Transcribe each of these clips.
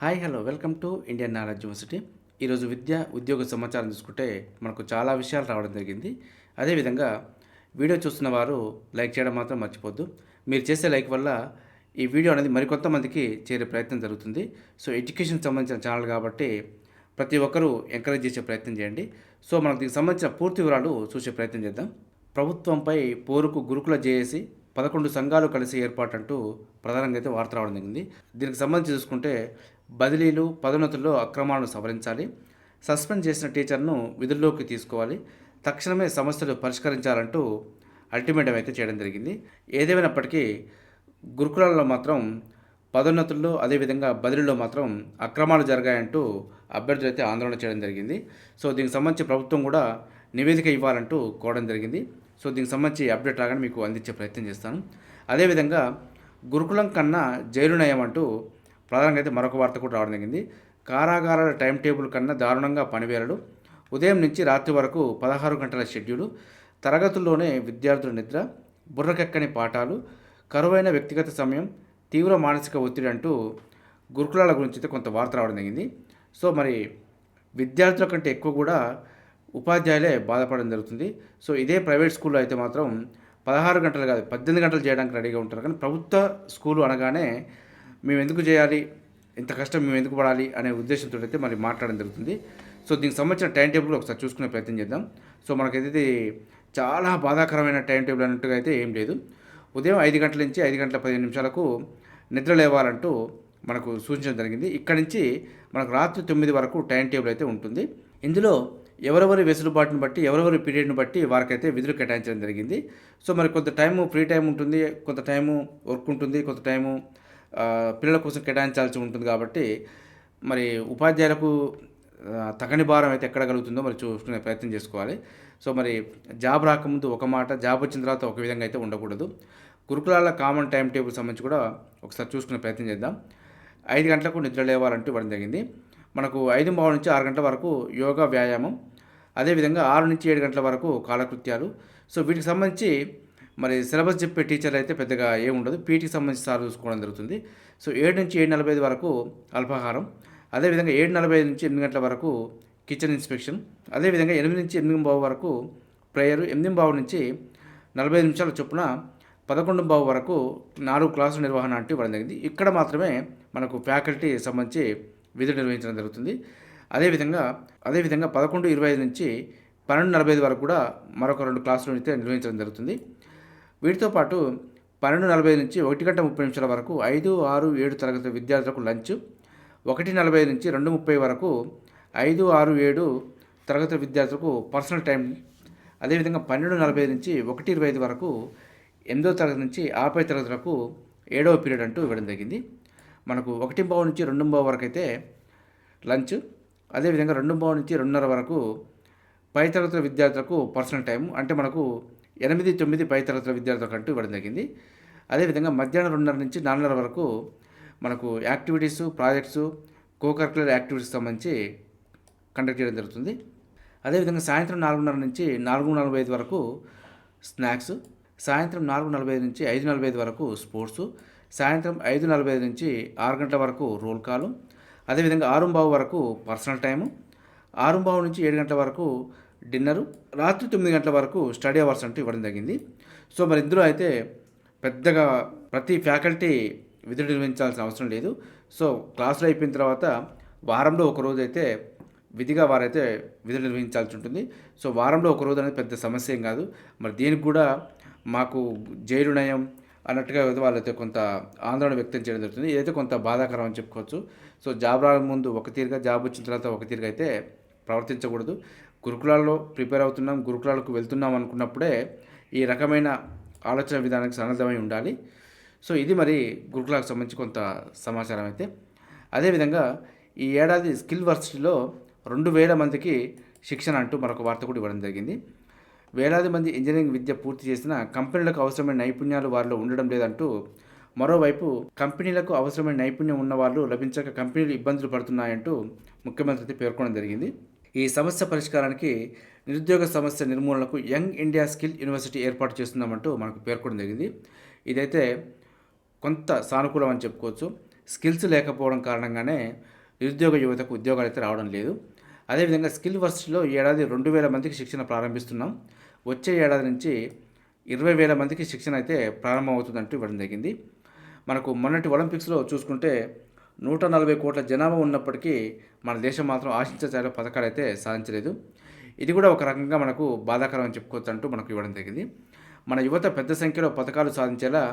Hi hello welcome to Indian knowledge university ఈరోజు విద్య ఉద్యోగ సమాచారం చూసుకుంటే మనకు చాలా విషయాలు రావడం జరిగింది. అదేవిధంగా వీడియో చూస్తున్న వారు లైక్ చేయడం మాత్రం మర్చిపోద్దు. మీరు చేసే లైక్ వల్ల ఈ వీడియో అనేది మరికొంతమందికి చేరే ప్రయత్నం జరుగుతుంది. సో ఎడ్యుకేషన్ సంబంధించిన ఛానల్ కాబట్టి ప్రతి ఒక్కరూ ఎంకరేజ్ చేసే ప్రయత్నం చేయండి. సో మనకు దీనికి సంబంధించిన పూర్తి వివరాలు చూసే ప్రయత్నం చేద్దాం. ప్రభుత్వంపై పోరుకు గురుకుల జేఏసి పదకొండు సంఘాలు కలిసి ఏర్పాటు అంటూ ప్రధానంగా అయితే వార్త రావడం జరిగింది. దీనికి సంబంధించి చూసుకుంటే బదిలీలు పదోన్నతుల్లో అక్రమాలను సవరించాలి. సస్పెండ్ చేసిన టీచర్ను విధుల్లోకి తీసుకోవాలి. తక్షణమే సమస్యలు పరిష్కరించాలంటూ అల్టిమేటం అయితే చేయడం జరిగింది. ఏదేమైనప్పటికీ గురుకులాల్లో మాత్రం పదోన్నతుల్లో అదేవిధంగా బదిలీలో మాత్రం అక్రమాలు జరిగాయంటూ అభ్యర్థులు అయితే ఆందోళన చేయడం జరిగింది. సో దీనికి సంబంధించి ప్రభుత్వం కూడా నివేదిక ఇవ్వాలంటూ కోవడం జరిగింది. సో దీనికి సంబంధించి అప్డేట్ రాగానే మీకు అందించే ప్రయత్నం చేస్తాను. అదేవిధంగా గురుకులం కన్నా జైలు నయం అంటూ ప్రధానంగా అయితే మరొక వార్త కూడా రావడం జరిగింది. కారాగారాల టైం టేబుల్ కన్నా దారుణంగా పనివేరడు ఉదయం నుంచి రాత్రి వరకు పదహారు గంటల షెడ్యూలు. తరగతుల్లోనే విద్యార్థుల నిద్ర బుర్రకెక్కని పాఠాలు కరువైన వ్యక్తిగత సమయం తీవ్ర మానసిక ఒత్తిడి అంటూ గురుకులాల గురించి అయితే కొంత వార్త రావడం జరిగింది. సో మరి విద్యార్థుల కంటే ఎక్కువ కూడా ఉపాధ్యాయులే బాధపడడం జరుగుతుంది. సో ఇదే ప్రైవేట్ స్కూల్లో అయితే మాత్రం పదహారు గంటలు కాదు పద్దెనిమిది గంటలు చేయడానికి రెడీగా ఉంటారు. కానీ ప్రభుత్వ స్కూలు అనగానే మేము ఎందుకు చేయాలి? ఇంత కష్టం మేము ఎందుకు పడాలి? అనే ఉద్దేశంతో అయితే మరి మాట్లాడడం జరుగుతుంది. సో దీనికి సంబంధించిన టైం టేబుల్ ఒకసారి చూసుకునే ప్రయత్నం చేద్దాం. సో మనకైతే ఇది చాలా బాధాకరమైన టైం టేబుల్ అన్నట్టుగా అయితే ఏం లేదు. ఉదయం ఐదు గంటల నుంచి ఐదు గంటల పదిహేను నిమిషాలకు నిద్ర లేవాలంటూ మనకు సూచించడం జరిగింది. ఇక్కడి నుంచి మనకు రాత్రి తొమ్మిది వరకు టైం టేబుల్ అయితే ఉంటుంది. ఇందులో ఎవరెవరి వెసులుబాటును బట్టి ఎవరెవరి పీరియడ్ని బట్టి వారికైతే విధులు కేటాయించడం జరిగింది. సో మరి కొంత టైము ఫ్రీ టైం ఉంటుంది కొంత టైము వర్క్ ఉంటుంది కొంత టైము పిల్లల కోసం కేటాయించాల్సి ఉంటుంది కాబట్టి మరి ఉపాధ్యాయులకు తగని భారం అయితే ఎక్కడ కలుగుతుందో మరి చూసుకునే ప్రయత్నం చేసుకోవాలి. సో మరి జాబ్ రాకముందు ఒక మాట జాబ్ వచ్చిన తర్వాత ఒక విధంగా అయితే ఉండకూడదు. గురుకులాల కామన్ టైం టేబుల్ సంబంధించి కూడా ఒకసారి చూసుకునే ప్రయత్నం చేద్దాం. ఐదు గంటలకు నిద్ర లేవాలంటూ ఇవ్వడం జరిగింది. మనకు ఐదు బావు నుంచి ఆరు గంటల వరకు యోగా వ్యాయామం అదేవిధంగా ఆరు నుంచి ఏడు గంటల వరకు కాలకృత్యాలు. సో వీటికి సంబంధించి మరి సిలబస్ చెప్పే టీచర్లు అయితే పెద్దగా ఏముండదు పీటీకి సంబంధించి సార్ చూసుకోవడం జరుగుతుంది. సో ఏడు నుంచి ఏడు నలభై ఐదు వరకు అల్పాహారం. అదేవిధంగా ఏడు నలభై ఐదు నుంచి ఎనిమిది గంటల వరకు కిచెన్ ఇన్స్పెక్షన్. అదేవిధంగా ఎనిమిది నుంచి ఎనిమిది బావు వరకు ప్రేయరు. ఎనిమిది బావు నుంచి నలభై ఐదు నిమిషాల చొప్పున పదకొండు బావు వరకు నాలుగు క్లాసుల నిర్వహణ అంటూ ఇవ్వడం జరిగింది. ఇక్కడ మాత్రమే మనకు ఫ్యాకల్టీ సంబంధించి విధులు నిర్వహించడం జరుగుతుంది. అదేవిధంగా అదేవిధంగా పదకొండు ఇరవై ఐదు నుంచి పన్నెండు నలభై ఐదు వరకు కూడా మరొక రెండు క్లాసులు అయితే నిర్వహించడం జరుగుతుంది. వీటితో పాటు పన్నెండు నలభై నుంచి ఒకటి గంట ముప్పై నిమిషాల వరకు ఐదు ఆరు ఏడు తరగతి విద్యార్థులకు లంచ్ ఒకటి నలభై నుంచి రెండు ముప్పై వరకు ఐదు ఆరు ఏడు తరగతి విద్యార్థులకు పర్సనల్ టైం అదేవిధంగా పన్నెండు నలభై నుంచి ఒకటి ఇరవై ఐదు వరకు ఎనిమిదో తరగతి నుంచి ఆపై తరగతులకు ఏడవ పీరియడ్ అంటూ ఇవ్వడం జరిగింది. మనకు ఒకటి బావు నుంచి రెండు బావు వరకు అయితే లంచ్ అదేవిధంగా రెండు బావు నుంచి రెండున్నర వరకు పై తరగతుల విద్యార్థులకు పర్సనల్ టైం అంటే మనకు ఎనిమిది తొమ్మిది పై తరగతుల విద్యార్థులకు అంటూ ఇవ్వడం జరిగింది. అదేవిధంగా మధ్యాహ్నం రెండున్నర నుంచి నాలుగున్నర వరకు మనకు యాక్టివిటీసు ప్రాజెక్ట్స్ కోకరికులర్ యాక్టివిటీస్ సంబంధించి కండక్ట్ చేయడం జరుగుతుంది. అదేవిధంగా సాయంత్రం నాలుగున్నర నుంచి నాలుగు నలభై ఐదు వరకు స్నాక్స్ సాయంత్రం నాలుగు నలభై ఐదు నుంచి ఐదు నలభై ఐదు వరకు స్పోర్ట్స్ సాయంత్రం ఐదు నలభై ఐదు నుంచి ఆరు గంటల వరకు రోల్ కాలు అదేవిధంగా ఆరుంబావు వరకు పర్సనల్ టైము ఆరుంబావు నుంచి ఏడు గంటల వరకు డిన్నరు. రాత్రి తొమ్మిది గంటల వరకు స్టడీ అవర్స్ అంటూ ఇవ్వడం జరిగింది. సో మరి ఇందులో అయితే పెద్దగా ప్రతి ఫ్యాకల్టీ విధులు నిర్వహించాల్సిన అవసరం లేదు. సో క్లాసులు అయిపోయిన తర్వాత వారంలో ఒక రోజు అయితే విధిగా వారైతే విధులు నిర్వహించాల్సి ఉంటుంది. సో వారంలో ఒక రోజు అనేది పెద్ద సమస్య ఏం కాదు. మరి దీనికి కూడా మాకు జైలు నయం అన్నట్టుగా వాళ్ళైతే కొంత ఆందోళన వ్యక్తం చేయడం జరుగుతుంది. ఇదైతే కొంత బాధాకరం అని చెప్పుకోవచ్చు. సో జాబ్ రాక ముందు ఒక తీరుగా జాబ్ వచ్చిన తర్వాత ఒక తీరుగా అయితే ప్రవర్తించకూడదు. గురుకులాల్లో ప్రిపేర్ అవుతున్నాం గురుకులాలకు వెళ్తున్నాం అనుకున్నప్పుడే ఈ రకమైన ఆలోచన విధానానికి సన్నద్ధమై ఉండాలి. సో ఇది మరి గురుకులాలకు సంబంధించి కొంత సమాచారం అయితే. అదేవిధంగా ఈ ఏడాది స్కిల్ వర్సిటీలో రెండు వేల మందికి శిక్షణ అంటూ మరొక వార్త కూడా ఇవ్వడం జరిగింది. వేలాది మంది ఇంజనీరింగ్ విద్య పూర్తి చేసిన కంపెనీలకు అవసరమైన నైపుణ్యాలు వారిలో ఉండడం లేదంటూ మరోవైపు కంపెనీలకు అవసరమైన నైపుణ్యం ఉన్న వాళ్ళు లభించక కంపెనీలు ఇబ్బందులు పడుతున్నాయంటూ ముఖ్యమంత్రి పేర్కొనడం జరిగింది. ఈ సమస్య పరిష్కారానికి నిరుద్యోగ సమస్య నిర్మూలనకు యంగ్ ఇండియా స్కిల్ యూనివర్సిటీ ఏర్పాటు చేస్తున్నామంటూ మనకు పేర్కొనడం జరిగింది. ఇదైతే కొంత సానుకూలం అని చెప్పుకోవచ్చు. స్కిల్స్ లేకపోవడం కారణంగానే నిరుద్యోగ యువతకు ఉద్యోగాలు అయితే రావడం లేదు. అదేవిధంగా స్కిల్ వర్సిటీలో ఈ ఏడాది రెండు వేల మందికి శిక్షణ ప్రారంభిస్తున్నాం. వచ్చే ఏడాది నుంచి ఇరవై వేల మందికి శిక్షణ అయితే ప్రారంభమవుతుందంటూ ఇవ్వడం జరిగింది. మనకు మొన్నటి ఒలింపిక్స్లో చూసుకుంటే నూట నలభై కోట్ల జనాభా ఉన్నప్పటికీ మన దేశం మాత్రం ఆశించే స్థాయిలో పథకాలు అయితే సాధించలేదు. ఇది కూడా ఒక రకంగా మనకు బాధాకరం అని చెప్పుకోవచ్చు అంటూ మనకు ఇవ్వడం జరిగింది. మన యువత పెద్ద సంఖ్యలో పథకాలు సాధించేలా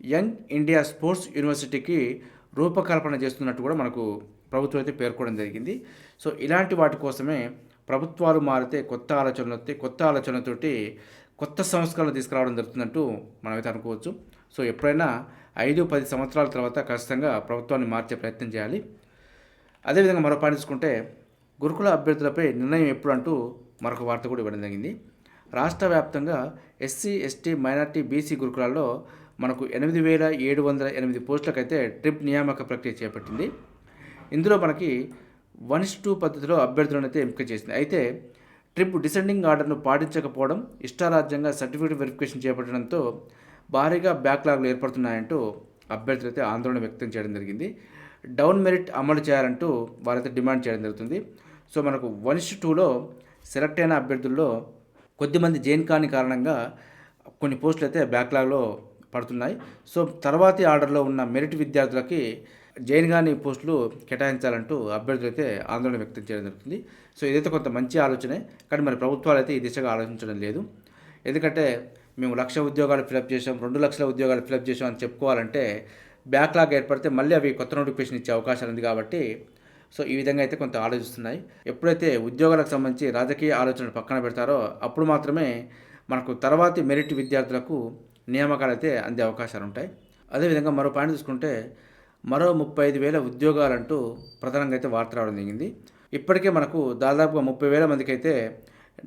యంగ్ ఇండియా స్పోర్ట్స్ యూనివర్సిటీకి రూపకల్పన చేస్తున్నట్టు కూడా మనకు ప్రభుత్వం అయితే పేర్కొనడం జరిగింది. సో ఇలాంటి వాటి కోసమే ప్రభుత్వాలు మారితే కొత్త ఆలోచనలు వస్తే కొత్త ఆలోచనలతోటి కొత్త సంస్కరణలు తీసుకురావడం జరుగుతుందంటూ మనమైతే అనుకోవచ్చు. సో ఎప్పుడైనా ఐదు పది సంవత్సరాల తర్వాత ఖచ్చితంగా ప్రభుత్వాన్ని మార్చే ప్రయత్నం చేయాలి. అదేవిధంగా మరో పాటించుకుంటే గురుకుల అభ్యర్థులపై నిర్ణయం ఎప్పుడు అంటూ మరొక వార్త కూడా ఇవ్వడం జరిగింది. రాష్ట్ర వ్యాప్తంగా ఎస్సీ ఎస్టీ మైనార్టీ బీసీ గురుకులాల్లో మనకు ఎనిమిది వేల ఏడు వందల ఎనిమిది పోస్టులకైతే ట్రిప్ నియామక ప్రక్రియ చేపట్టింది. ఇందులో మనకి వన్ టూ పద్ధతిలో అభ్యర్థులను అయితే ఎంపిక చేసింది. అయితే ట్రిప్ డిసెండింగ్ ఆర్డర్ను పాటించకపోవడం ఇష్టారాజ్యంగా సర్టిఫికేట్ వెరిఫికేషన్ చేపట్టడంతో భారీగా బ్యాక్లాగ్లు ఏర్పడుతున్నాయంటూ అభ్యర్థులు అయితే ఆందోళన వ్యక్తం చేయడం జరిగింది. డౌన్ మెరిట్ అమలు చేయాలంటూ వారైతే డిమాండ్ చేయడం జరుగుతుంది. సో మనకు వన్ టూలో సెలెక్ట్ అయిన అభ్యర్థుల్లో కొద్దిమంది జైన్ కాని కారణంగా కొన్ని పోస్టులు అయితే బ్యాక్లాగ్లో పడుతున్నాయి. సో తర్వాతి ఆర్డర్లో ఉన్న మెరిట్ విద్యార్థులకి జైన్ గాని పోస్టులు కేటాయించాలంటూ అభ్యర్థులు అయితే ఆందోళన వ్యక్తం చేయడం జరుగుతుంది. సో ఇదైతే కొంత మంచి ఆలోచనే కానీ మరి ప్రభుత్వాలు అయితే ఈ దిశగా ఆలోచించడం లేదు. ఎందుకంటే మేము లక్ష ఉద్యోగాలు ఫిలప్ చేసాం రెండు లక్షల ఉద్యోగాలు ఫిలప్ చేసాం అని చెప్పుకోవాలంటే బ్యాక్లాగ్ ఏర్పడితే మళ్ళీ అవి కొత్త నోటిఫికేషన్ ఇచ్చే అవకాశం ఉంది కాబట్టి సో ఈ విధంగా అయితే కొంత ఆలోచిస్తున్నాయి. ఎప్పుడైతే ఉద్యోగాలకు సంబంధించి రాజకీయ ఆలోచనలు పక్కన పెడతారో అప్పుడు మాత్రమే మనకు తర్వాతి మెరిట్ విద్యార్థులకు నియామకాలు అయితే అందే అవకాశాలు ఉంటాయి. అదేవిధంగా మరో పాయింట్ చూసుకుంటే మరో ముప్పై ఐదు వేల ఉద్యోగాలంటూ ప్రధానంగా అయితే వార్త రావడం జరిగింది. ఇప్పటికే మనకు దాదాపుగా ముప్పై వేల మందికి అయితే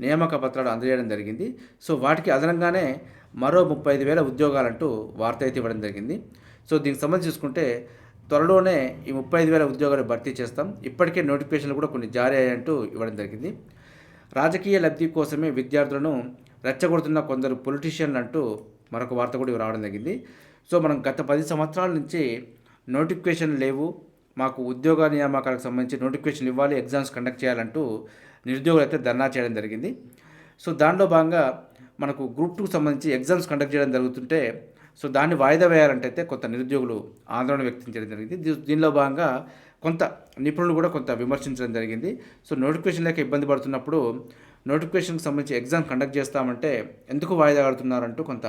నియామక పత్రాలు అందజేయడం జరిగింది. సో వాటికి అదనంగానే మరో ముప్పై ఐదు వేల ఉద్యోగాలంటూ వార్త అయితే ఇవ్వడం జరిగింది. సో దీనికి సంబంధించి చూసుకుంటే త్వరలోనే ఈ ముప్పై ఐదు వేల ఉద్యోగాలు భర్తీ చేస్తాం. ఇప్పటికే నోటిఫికేషన్లు కూడా కొన్ని జారీ అయ్యాయంటూ ఇవ్వడం జరిగింది. రాజకీయ లబ్ధి కోసమే విద్యార్థులను రెచ్చగొడుతున్న కొందరు పొలిటీషియన్లు అంటూ మరొక వార్త కూడా రావడం జరిగింది. సో మనం గత పది సంవత్సరాల నుంచి నోటిఫికేషన్ లేవు. మాకు ఉద్యోగ నియామకాలకు సంబంధించి నోటిఫికేషన్ ఇవ్వాలి ఎగ్జామ్స్ కండక్ట్ చేయాలంటూ నిరుద్యోగులు అయితే ధర్నా చేయడం జరిగింది. సో దానిలో భాగంగా మనకు గ్రూప్ టూకి సంబంధించి ఎగ్జామ్స్ కండక్ట్ చేయడం జరుగుతుంటే సో దాన్ని వాయిదా వేయాలంటే అయితే కొంత నిరుద్యోగులు ఆందోళన వ్యక్తం చేయడం జరిగింది. దీ- దీనిలో భాగంగా కొంత నిపుణులు కూడా కొంత విమర్శించడం జరిగింది. సో నోటిఫికేషన్ లేక ఇబ్బంది పడుతున్నప్పుడు నోటిఫికేషన్కి సంబంధించి ఎగ్జామ్ కండక్ట్ చేస్తామంటే ఎందుకు వాయిదా కడుతున్నారంటూ కొంత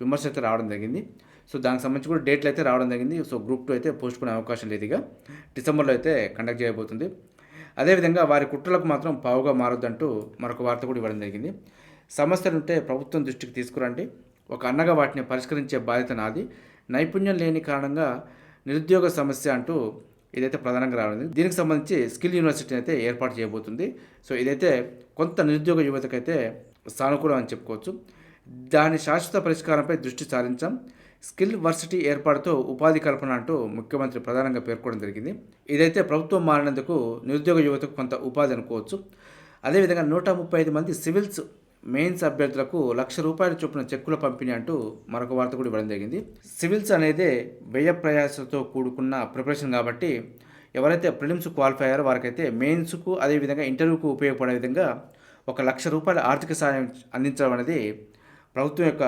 విమర్శ అయితే రావడం జరిగింది. సో దానికి సంబంధించి కూడా డేట్లు అయితే రావడం జరిగింది. సో గ్రూప్ టూ అయితే పోస్ట్ అవకాశం లేదు ఇక. డిసెంబర్లో అయితే కండక్ట్ చేయబోతుంది. అదేవిధంగా వారి కుట్రలకు మాత్రం పావుగా మారొద్దంటూ మరొక వార్త కూడా ఇవ్వడం జరిగింది. సమస్యలు ఉంటే ప్రభుత్వం దృష్టికి తీసుకురండి. ఒక అన్నగా వాటిని పరిష్కరించే బాధ్యత నాది. నైపుణ్యం లేని కారణంగా నిరుద్యోగ సమస్య అంటూ ఇదైతే ప్రధానంగా రావడం. దీనికి సంబంధించి స్కిల్ యూనివర్సిటీ అయితే ఏర్పాటు చేయబోతుంది. సో ఇదైతే కొంత నిరుద్యోగ యువతకైతే సానుకూలం అని చెప్పుకోవచ్చు. దాని శాశ్వత పరిష్కారంపై దృష్టి సారించాం. స్కిల్ వర్సిటీ ఏర్పాటుతో ఉపాధి కల్పన అంటూ ముఖ్యమంత్రి ప్రధానంగా పేర్కొనడం జరిగింది. ఇదైతే ప్రభుత్వం మారినందుకు నిరుద్యోగ యువతకు కొంత ఉపాధి అనుకోవచ్చు. అదేవిధంగా నూట ముప్పై ఐదు మంది సివిల్స్ మెయిన్స్ అభ్యర్థులకు లక్ష రూపాయల చొప్పున చెక్కుల పంపిణీ అంటూ మరొక వార్త కూడా ఇవ్వడం జరిగింది. సివిల్స్ అనేది వ్యయ ప్రయాసతో కూడుకున్న ప్రిపరేషన్ కాబట్టి ఎవరైతే ప్రిలిమ్స్ క్వాలిఫై అయ్యారో వారికైతే మెయిన్స్కు అదేవిధంగా ఇంటర్వ్యూకు ఉపయోగపడే విధంగా ఒక లక్ష రూపాయల ఆర్థిక సాయం అందించడం అనేది ప్రభుత్వం యొక్క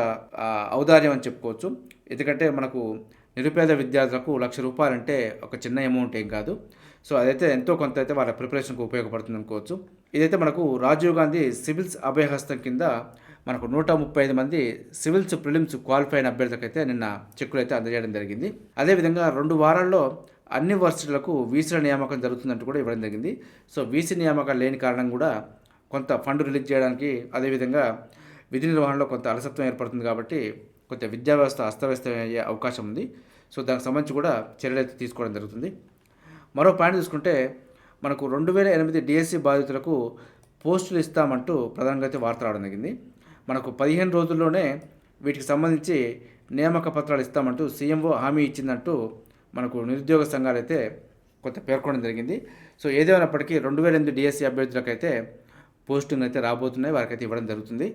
ఔదార్యం అని చెప్పుకోవచ్చు. ఎందుకంటే మనకు నిరుపేద విద్యార్థులకు లక్ష రూపాయలు అంటే ఒక చిన్న అమౌంట్ ఏం కాదు. సో అదైతే ఎంతో కొంత అయితే వాళ్ళ ప్రిపరేషన్కు ఉపయోగపడుతుంది అనుకోవచ్చు. ఇదైతే మనకు రాజీవ్ గాంధీ సివిల్స్ అభయహస్తం కింద మనకు నూట ముప్పై ఐదు మంది సివిల్స్ ప్రిలిమ్స్ క్వాలిఫై అయిన అభ్యర్థులకైతే నిన్న చెక్కులు అయితే అందజేయడం జరిగింది. అదేవిధంగా రెండు వారాల్లో అన్ని వర్సిటీలకు వీసీల నియామకం జరుగుతుందంటూ కూడా ఇవ్వడం జరిగింది. సో వీసీ నియామకాలు లేని కారణం కూడా కొంత ఫండ్ రిలీజ్ చేయడానికి అదేవిధంగా విధి నిర్వహణలో కొంత అలసత్వం ఏర్పడుతుంది కాబట్టి కొంత విద్యా వ్యవస్థ అస్తవ్యస్తం అయ్యే అవకాశం ఉంది. సో దానికి సంబంధించి కూడా చర్యలు అయితే తీసుకోవడం జరుగుతుంది. మరో పాయింట్ చూసుకుంటే మనకు రెండు వేల ఎనిమిది డిఎస్సి బాధితులకు పోస్టులు ఇస్తామంటూ ప్రధానంగా అయితే వార్త రావడం జరిగింది. మనకు పదిహేను రోజుల్లోనే వీటికి సంబంధించి నియామక పత్రాలు ఇస్తామంటూ సీఎంఓ హామీ ఇచ్చిందంటూ మనకు నిరుద్యోగ సంఘాలు అయితే కొంత పేర్కొనడం జరిగింది. సో ఏదేమైనప్పటికీ రెండు వేల ఎనిమిది డిఎస్సి అభ్యర్థులకైతే పోస్టింగ్ అయితే రాబోతున్నాయి. వారికైతే ఇవ్వడం జరుగుతుంది.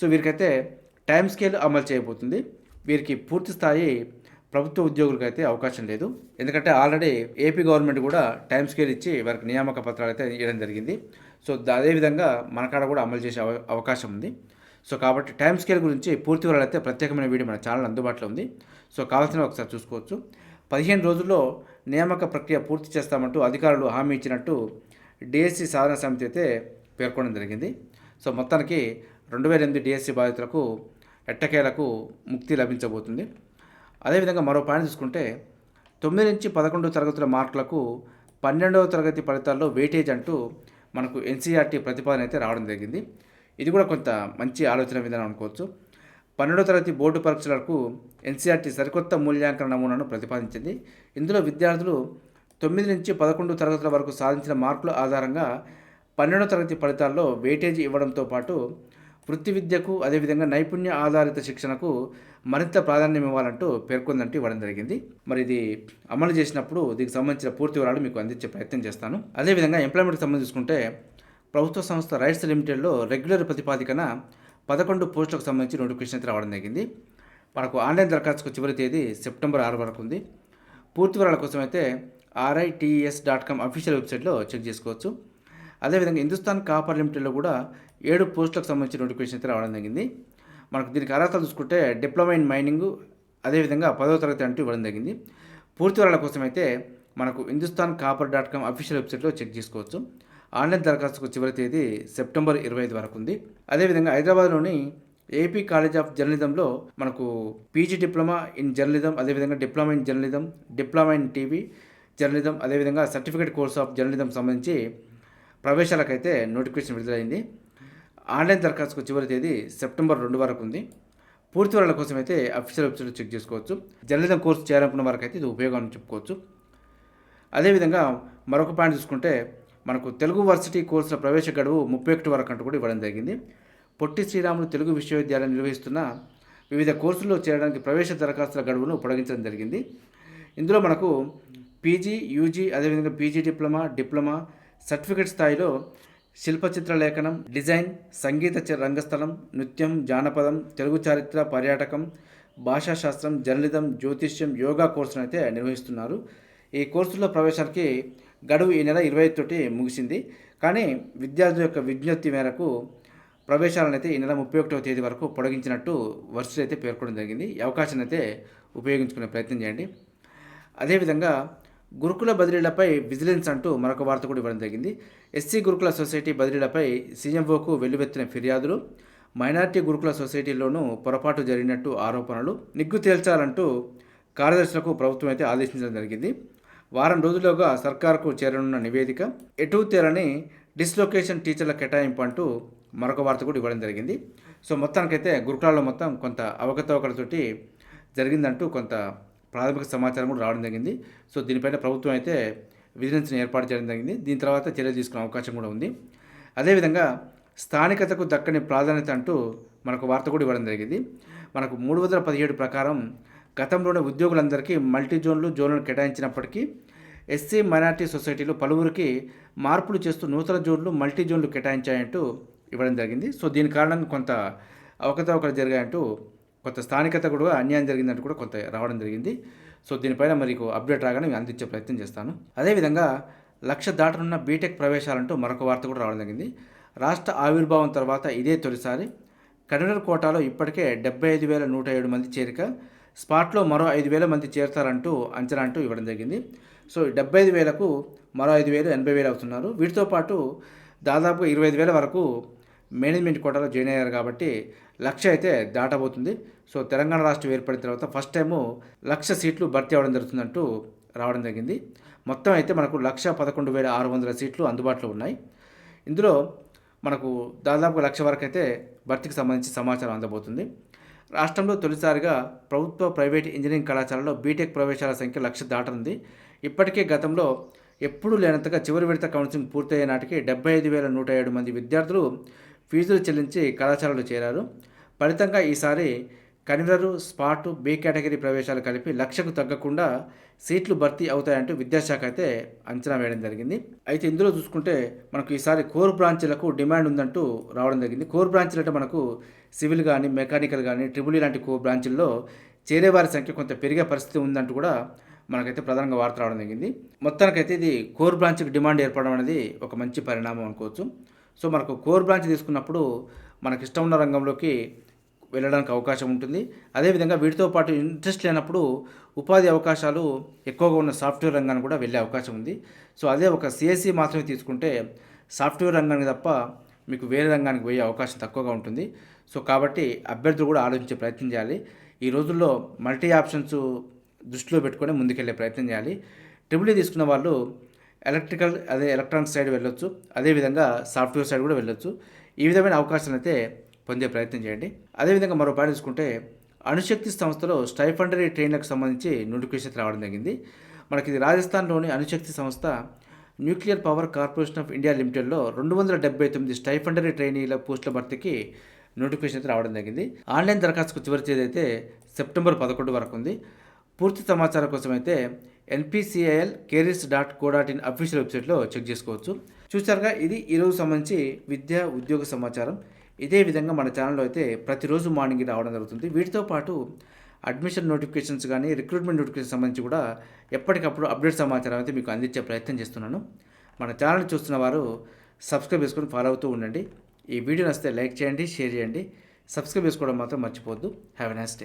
సో వీరికైతే టైం స్కేల్ అమలు చేయబోతుంది. వీరికి పూర్తి స్థాయి ప్రభుత్వ ఉద్యోగులకు అయితే అవకాశం లేదు. ఎందుకంటే ఆల్రెడీ ఏపీ గవర్నమెంట్ కూడా టైం స్కేల్ ఇచ్చి వారికి నియామక పత్రాలు అయితే ఇవ్వడం జరిగింది. సో అదేవిధంగా మన కాడ కూడా అమలు చేసే అవ- అవకాశం ఉంది. సో కాబట్టి టైం స్కేల్ గురించి పూర్తి వివరాలు అయితే ప్రత్యేకమైన వీడియో మన ఛానల్ అందుబాటులో ఉంది. సో కావాల్సిన ఒకసారి చూసుకోవచ్చు. పదిహేను రోజుల్లో నియామక ప్రక్రియ పూర్తి చేస్తామంటూ అధికారులు హామీ ఇచ్చినట్టు డిఎస్సి సాధన సమితి అయితే పేర్కొనడం జరిగింది. సో మొత్తానికి రెండు వేల ఎనిమిది డిఎస్సి బాధితులకు ఎట్టకేలకు ముక్తి లభించబోతుంది. అదేవిధంగా మరో పాయింట్ చూసుకుంటే తొమ్మిది నుంచి పదకొండు తరగతుల మార్కులకు పన్నెండవ తరగతి ఫలితాల్లో వెయిటేజ్ అంటూ మనకు ఎన్సీఆర్టీ ప్రతిపాదన అయితే రావడం జరిగింది. ఇది కూడా కొంత మంచి ఆలోచన విధానం అనుకోవచ్చు. పన్నెండవ తరగతి బోర్డు పరీక్షలకు ఎన్సీఆర్టీ సరికొత్త మూల్యాంకన నమూనాను ప్రతిపాదించింది. ఇందులో విద్యార్థులు తొమ్మిది నుంచి పదకొండు తరగతుల వరకు సాధించిన మార్కుల ఆధారంగా పన్నెండవ తరగతి ఫలితాల్లో వెయిటేజ్ ఇవ్వడంతో పాటు వృత్తి విద్యకు అదేవిధంగా నైపుణ్య ఆధారిత శిక్షణకు మరింత ప్రాధాన్యం ఇవ్వాలంటూ పేర్కొందంటూ ఇవ్వడం జరిగింది. మరి ఇది అమలు చేసినప్పుడు దీనికి సంబంధించిన పూర్తి వివరాలు మీకు అందించే ప్రయత్నం చేస్తాను. అదేవిధంగా ఎంప్లాయ్మెంట్కి సంబంధించి చూసుకుంటే ప్రభుత్వ సంస్థ రైట్స్ లిమిటెడ్లో రెగ్యులర్ ప్రతిపాదికన పదకొండు పోస్టులకు సంబంధించి నోటిఫికేషన్ అయితే రావడం జరిగింది. మనకు ఆన్లైన్ దరఖాస్తుకు చివరి తేదీ సెప్టెంబర్ ఆరు వరకు ఉంది. పూర్తి వివరాల కోసం అయితే ఆర్ఐటిఎస్ డాట్ కామ్ అఫీషియల్ వెబ్సైట్లో చెక్ చేసుకోవచ్చు. అదేవిధంగా హిందుస్థాన్ కాపర్ లిమిటెడ్లో కూడా ఏడు పోస్టులకు సంబంధించిన నోటిఫికేషన్ అయితే రావడం జరిగింది. మనకు దీనికి అర్హతలు చూసుకుంటే డిప్లొమా ఇన్ మైనింగ్ అదేవిధంగా పదవ తరగతి అంటూ ఇవ్వడం జరిగింది. పూర్తి వివరాల కోసం అయితే మనకు Hindustan copper dot com official వెబ్సైట్లో చెక్ చేసుకోవచ్చు. ఆన్లైన్ దరఖాస్తుకు చివరి తేదీ సెప్టెంబర్ ఇరవై ఐదు వరకు ఉంది. అదేవిధంగా హైదరాబాద్లోని ఏపీ కాలేజ్ ఆఫ్ జర్నలిజంలో మనకు పీజీ డిప్లొమా ఇన్ జర్నలిజం అదేవిధంగా diploma in journalism diploma in TV journalism అదేవిధంగా సర్టిఫికేట్ కోర్స్ ఆఫ్ జర్నలిజం సంబంధించి ప్రవేశాలకైతే నోటిఫికేషన్ విడుదలైంది. ఆన్లైన్ దరఖాస్తుకు చివరి తేదీ సెప్టెంబర్ రెండు వరకు ఉంది పూర్తి వివరాల కోసం అయితే అఫీషియల్ వెబ్సైట్ చెక్ చేసుకోవచ్చు. జర్నలిజం కోర్సు చేయాలనుకున్న వారికి అయితే ఇది ఉపయోగం చెప్పుకోవచ్చు. అదేవిధంగా మరొక పాయింట్ చూసుకుంటే మనకు తెలుగు వర్సిటీ కోర్సుల ప్రవేశ గడువు ముప్పై ఒకటి వరకు అంటూ కూడా ఇవ్వడం జరిగింది. పొట్టి శ్రీరాములు తెలుగు విశ్వవిద్యాలయం నిర్వహిస్తున్న వివిధ కోర్సుల్లో చేరడానికి ప్రవేశ దరఖాస్తుల గడువును పొడిగించడం జరిగింది. ఇందులో మనకు పీజీ యూజీ అదేవిధంగా పీజీ డిప్లొమా డిప్లొమా సర్టిఫికేట్ స్థాయిలో శిల్ప చిత్రలేఖనం డిజైన్ సంగీత రంగస్థలం నృత్యం జానపదం తెలుగు చారిత్ర పర్యాటకం భాషాశాస్త్రం జర్నలిజం జ్యోతిష్యం యోగా కోర్సును అయితే నిర్వహిస్తున్నారు. ఈ కోర్సుల్లో ప్రవేశానికి గడువు ఈ నెల ఇరవై తోటి ముగిసింది. కానీ విద్యార్థుల యొక్క విజ్ఞప్తి మేరకు ప్రవేశాలను అయితే ఈ నెల ముప్పై ఒకటవ తేదీ వరకు పొడిగించినట్టు వర్షలు అయితే పేర్కొనడం జరిగింది. ఈ అవకాశాన్ని అయితే ఉపయోగించుకునే ప్రయత్నం చేయండి. అదేవిధంగా గురుకుల బదిలీలపై విజిలెన్స్ అంటూ మరొక వార్త కూడా ఇవ్వడం జరిగింది. ఎస్సీ గురుకుల సొసైటీ బదిలీలపై సీఎంఓకు వెల్లువెత్తిన ఫిర్యాదులు మైనార్టీ గురుకుల సొసైటీలోనూ పొరపాటు జరిగినట్టు ఆరోపణలు నిగ్గు తేల్చాలంటూ కార్యదర్శులకు ప్రభుత్వం అయితే ఆదేశించడం జరిగింది. వారం రోజుల్లోగా సర్కారుకు చేరనున్న నివేదిక ఎటు తేలని డిస్లొకేషన్ టీచర్ల కేటాయింపు అంటూ మరొక వార్త కూడా ఇవ్వడం జరిగింది. సో మొత్తానికైతే గురుకులాల్లో మొత్తం కొంత అవకతవకలతోటి జరిగిందంటూ కొంత ప్రాథమిక సమాచారం కూడా రావడం జరిగింది. సో దీనిపైన ప్రభుత్వం అయితే విజిలెన్స్ని ఏర్పాటు చేయడం జరిగింది. దీని తర్వాత చర్యలు తీసుకునే అవకాశం కూడా ఉంది. అదేవిధంగా స్థానికతకు దక్కని ప్రాధాన్యత అంటూ మనకు వార్త కూడా ఇవ్వడం జరిగింది. మనకు మూడు వందల పదిహేడు ప్రకారం గతంలోనే ఉద్యోగులందరికీ మల్టీ జోన్లు జోన్లను కేటాయించినప్పటికీ ఎస్సీ మైనార్టీ సొసైటీలు పలువురికి మార్పులు చేస్తూ నూతన జోన్లు మల్టీ జోన్లు కేటాయించాయంటూ ఇవ్వడం జరిగింది. సో దీని కారణంగా కొంత అవకతవకలు జరిగాయంటూ కొంత స్థానికత కూడా అన్యాయం జరిగిందంటూ కూడా కొంత రావడం జరిగింది. సో దీనిపైన మీకు అప్డేట్ రాగానే మీకు అందించే ప్రయత్నం చేస్తాను. అదేవిధంగా లక్ష దాటనున్న బీటెక్ ప్రవేశాలంటూ మరొక వార్త కూడా రావడం జరిగింది. రాష్ట్ర ఆవిర్భావం తర్వాత ఇదే తొలిసారి. కన్వీనర్ కోటాలో ఇప్పటికే డెబ్బై ఐదు వేల నూట ఏడు మంది చేరిక స్పాట్లో మరో ఐదు వేల మంది చేరతారంటూ అంచనా అంటూ ఇవ్వడం జరిగింది. సో డెబ్బై ఐదు వేలకు మరో ఐదు వేలు ఎనభై వేలు అవుతున్నారు. వీటితో పాటు దాదాపు ఇరవై ఐదు వేల వరకు మేనేజ్మెంట్ కోటాలో జాయిన్ అయ్యారు కాబట్టి లక్ష అయితే దాటబోతుంది. సో తెలంగాణ రాష్ట్రం ఏర్పడిన తర్వాత ఫస్ట్ టైము లక్ష సీట్లు భర్తీ అవ్వడం జరుగుతుందంటూ రావడం జరిగింది. మొత్తం అయితే మనకు లక్ష పదకొండు వేల ఆరు వందల సీట్లు అందుబాటులో ఉన్నాయి. ఇందులో మనకు దాదాపు లక్ష వరకు అయితే భర్తీకి సంబంధించి సమాచారం అందబోతుంది. రాష్ట్రంలో తొలిసారిగా ప్రభుత్వ ప్రైవేట్ ఇంజనీరింగ్ కళాశాలలో బీటెక్ ప్రవేశాల సంఖ్య లక్ష దాటనుంది. ఇప్పటికే గతంలో ఎప్పుడూ లేనంతగా చివరి విడత కౌన్సిలింగ్ పూర్తయ్యే నాటికి డెబ్బై ఐదు వేల నూట ఏడు మంది విద్యార్థులు ఫీజులు చెల్లించి కళాశాలలో చేరారు. ఫలితంగా ఈసారి కన్వీనరు స్పాటు బి కేటగిరీ ప్రవేశాలు కలిపి లక్షకు తగ్గకుండా సీట్లు భర్తీ అవుతాయంటూ విద్యాశాఖ అయితే అంచనా వేయడం జరిగింది. అయితే ఇందులో చూసుకుంటే మనకు ఈసారి కోర్ బ్రాంచ్లకు డిమాండ్ ఉందంటూ రావడం జరిగింది. కోర్ బ్రాంచ్లు అంటే మనకు సివిల్ కానీ మెకానికల్ కానీ ట్రిబుల్ లాంటి కోర్ బ్రాంచ్ల్లో చేరేవారి సంఖ్య కొంత పెరిగే పరిస్థితి ఉందంటూ కూడా మనకైతే ప్రధానంగా వార్త రావడం జరిగింది. మొత్తానికైతే ఇది కోర్ బ్రాంచ్కి డిమాండ్ ఏర్పడడం అనేది ఒక మంచి పరిణామం అనుకోవచ్చు. సో మనకు కోర్ బ్రాంచ్ తీసుకున్నప్పుడు మనకి ఇష్టం ఉన్న రంగంలోకి వెళ్ళడానికి అవకాశం ఉంటుంది. అదేవిధంగా వీటితో పాటు ఇంట్రెస్ట్ లేనప్పుడు ఉపాధి అవకాశాలు ఎక్కువగా ఉన్న సాఫ్ట్వేర్ రంగాన్ని కూడా వెళ్ళే అవకాశం ఉంది. సో అదే ఒక సిఎస్సి మాత్రమే తీసుకుంటే సాఫ్ట్వేర్ రంగానికి తప్ప మీకు వేరే రంగానికి పోయే అవకాశం తక్కువగా ఉంటుంది. సో కాబట్టి అభ్యర్థులు కూడా ఆలోచించే ప్రయత్నం చేయాలి. ఈ రోజుల్లో మల్టీ ఆప్షన్స్ దృష్టిలో పెట్టుకొని ముందుకెళ్ళే ప్రయత్నం చేయాలి. ట్రిపుల్ తీసుకున్న వాళ్ళు ఎలక్ట్రికల్ అదే ఎలక్ట్రానిక్ సైడ్ వెళ్ళొచ్చు. అదేవిధంగా సాఫ్ట్వేర్ సైడ్ కూడా వెళ్ళొచ్చు. ఈ విధమైన అవకాశాలను అయితే పొందే ప్రయత్నం చేయండి. అదేవిధంగా మరో పాయింట్ చూసుకుంటే అణుశక్తి సంస్థలో స్టైఫండరీ ట్రైన్లకు సంబంధించి నోటిఫికేషన్ రావడం జరిగింది. మనకి ఇది రాజస్థాన్లోని అణుశక్తి సంస్థ nuclear power corporation of India లిమిటెడ్లో రెండు వందల డెబ్బై తొమ్మిది స్టైఫండరీ ట్రైనీల పోస్టుల భర్తీకి నోటిఫికేషన్ అయితే రావడం జరిగింది. ఆన్లైన్ దరఖాస్తుకు చివరి తేదీ అయితే సెప్టెంబర్ పదకొండు వరకు ఉంది. పూర్తి సమాచారం కోసం అయితే NPCIL careers dot co dot in official వెబ్సైట్లో చెక్ చేసుకోవచ్చు. చూసారుగా ఇది ఈరోజు సంబంధించి విద్యా ఉద్యోగ సమాచారం. ఇదే విధంగా మన ఛానల్లో అయితే ప్రతిరోజు మార్నింగ్ రావడం జరుగుతుంది. వీటితో పాటు అడ్మిషన్ నోటిఫికేషన్స్ కానీ రిక్రూట్మెంట్ నోటిఫికేషన్ సంబంధించి కూడా ఎప్పటికప్పుడు అప్డేట్ సమాచారం అయితే మీకు అందించే ప్రయత్నం చేస్తున్నాను. మన ఛానల్ చూస్తున్న వారు సబ్స్క్రైబ్ చేసుకొని ఫాలో అవుతూ ఉండండి. ఈ వీడియో నచ్చితే లైక్ చేయండి షేర్ చేయండి. సబ్స్క్రైబ్ చేసుకోవడం మాత్రం మర్చిపోవద్దు. Have a nice day